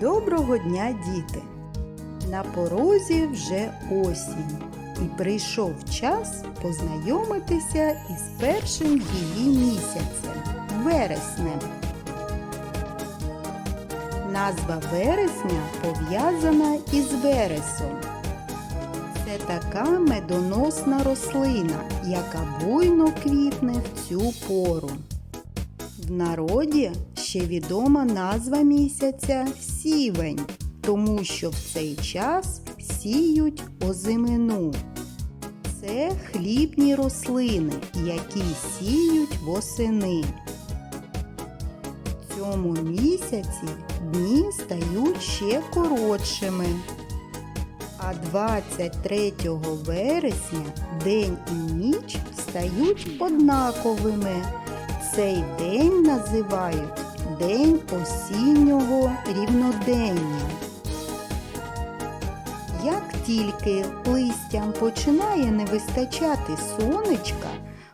Доброго дня, діти! На порозі вже осінь, і прийшов час познайомитися із першим її місяцем вереснем. Назва вересня пов'язана із вересом. Це така медоносна рослина, яка буйно квітне в цю пору. В народі ще відома назва місяця сівень, тому що в цей час сіють озимину. Це хлібні рослини, які сіють восени. В цьому місяці дні стають ще коротшими. А 23 вересня день і ніч стають однаковими. Цей день називають День осіннього рівнодення. Як тільки листям починає не вистачати сонечка,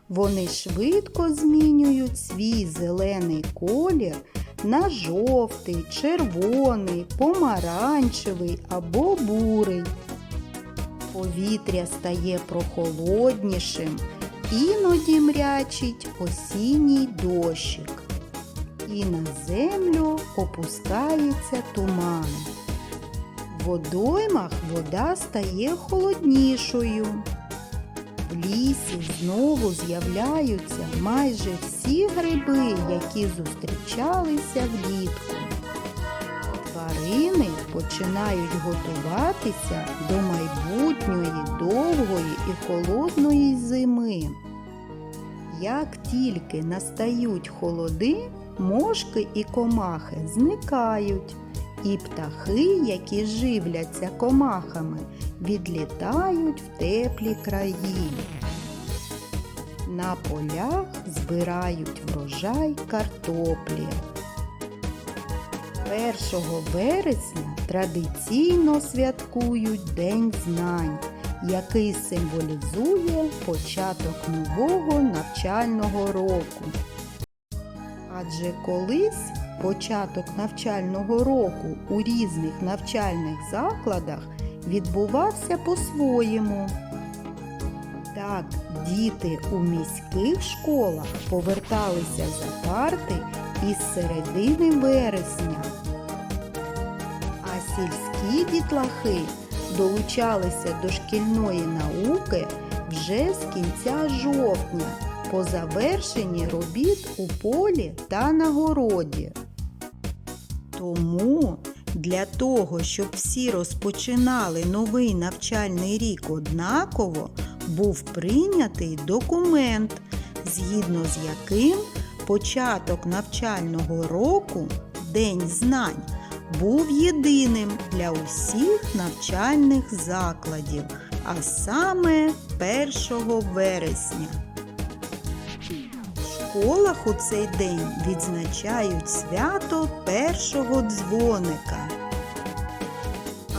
вони швидко змінюють свій зелений колір на жовтий, червоний, помаранчевий або бурий. Повітря стає прохолоднішим, іноді мрячить осінній дощик. І на землю опускається туман. В водоймах вода стає холоднішою. В лісі знову з'являються майже всі гриби, які зустрічалися влітку. Тварини починають готуватися до майбутньої довгої і холодної зими. Як тільки настають холоди, мошки і комахи зникають, і птахи, які живляться комахами, відлітають в теплі краї. На полях збирають врожай картоплі. 1 вересня традиційно святкують День знань, який символізує початок нового навчального року. Адже колись початок навчального року у різних навчальних закладах відбувався по-своєму. Так, діти у міських школах поверталися за парти із середини вересня. А сільські дітлахи долучалися до шкільної науки вже з кінця жовтня по завершенні робіт у полі та на городі. Тому для того, щоб всі розпочинали новий навчальний рік однаково, був прийнятий документ, згідно з яким початок навчального року, День знань, був єдиним для усіх навчальних закладів, а саме 1 вересня. Школах у цей день відзначають свято першого дзвоника.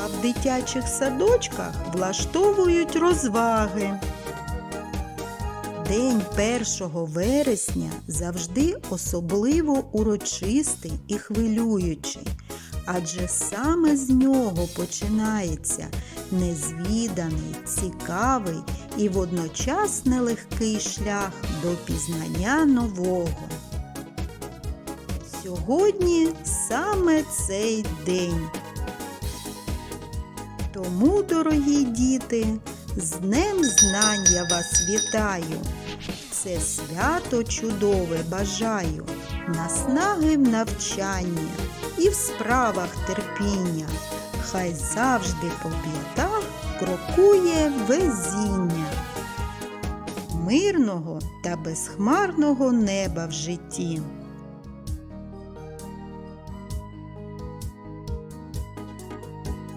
А в дитячих садочках влаштовують розваги. День 1 вересня завжди особливо урочистий і хвилюючий, адже саме з нього починається незвіданий, цікавий і водночас нелегкий шлях до пізнання нового. Сьогодні саме цей день. Тому, дорогі діти, з Днем Знань я вас вітаю. Це свято чудове бажаю, наснаги в навчанні і в справах терпіння. Хай завжди по п'ятах крокує везіння. Мирного та безхмарного неба в житті.